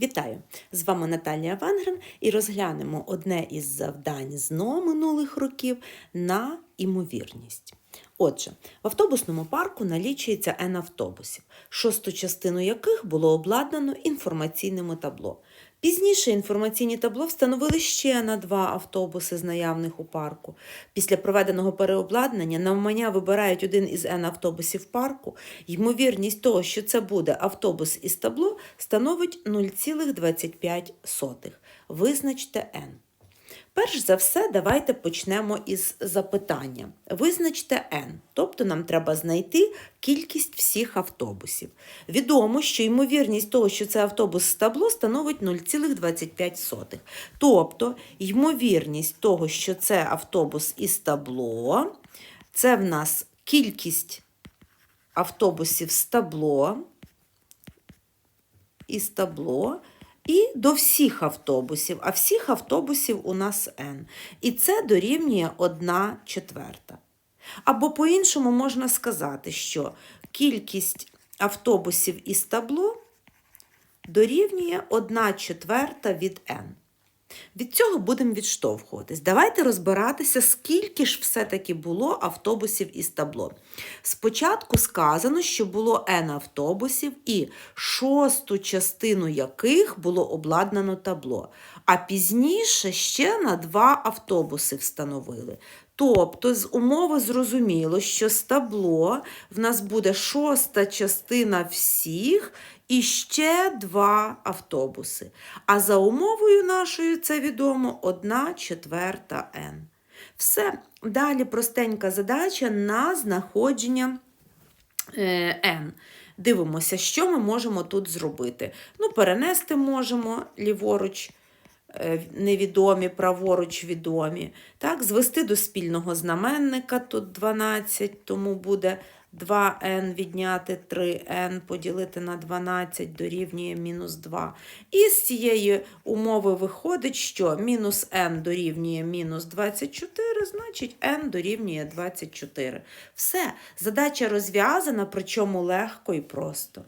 Вітаю! З вами Наталія Венгрен і розглянемо одне із завдань ЗНО минулих років на імовірність. Отже, в автобусному парку налічується N автобусів, шосту частину яких було обладнано інформаційними табло. Пізніше інформаційні табло встановили ще на два автобуси з наявних у парку. Після проведеного переобладнання навмання вибирають один із N автобусів парку. Ймовірність того, що це буде автобус із табло, становить 0,25. Визначте N. Перш за все, давайте почнемо із запитання. Визначте n, тобто нам треба знайти кількість всіх автобусів. Відомо, що ймовірність того, що це автобус з табло, становить 0,25. Тобто, ймовірність того, що це автобус із табло, це в нас кількість автобусів з табло, із табло і до всіх автобусів, а всіх автобусів у нас N. І це дорівнює 1 четверта. Або по-іншому можна сказати, що кількість автобусів із табло дорівнює 1 четверта від N. Від цього будемо відштовхуватись. Давайте розбиратися, скільки ж все-таки було автобусів із табло. Спочатку сказано, що було N автобусів, і шосту частину яких було обладнано табло. А пізніше ще на два автобуси встановили. Тобто, з умови зрозуміло, що з табло в нас буде шоста частина всіх і ще два автобуси. А за умовою нашою це відомо 1 четверта n. Все. Далі простенька задача на знаходження е, n. Дивимося, що ми можемо тут зробити. Ну, перенести можемо ліворуч е, невідомі, праворуч відомі. Так, звести до спільного знаменника тут 12, тому буде 2n відняти 3n поділити на 12 дорівнює мінус 2. І з цієї умови виходить, що мінус n дорівнює мінус 24, значить n дорівнює 24. Все, задача розв'язана, причому легко і просто.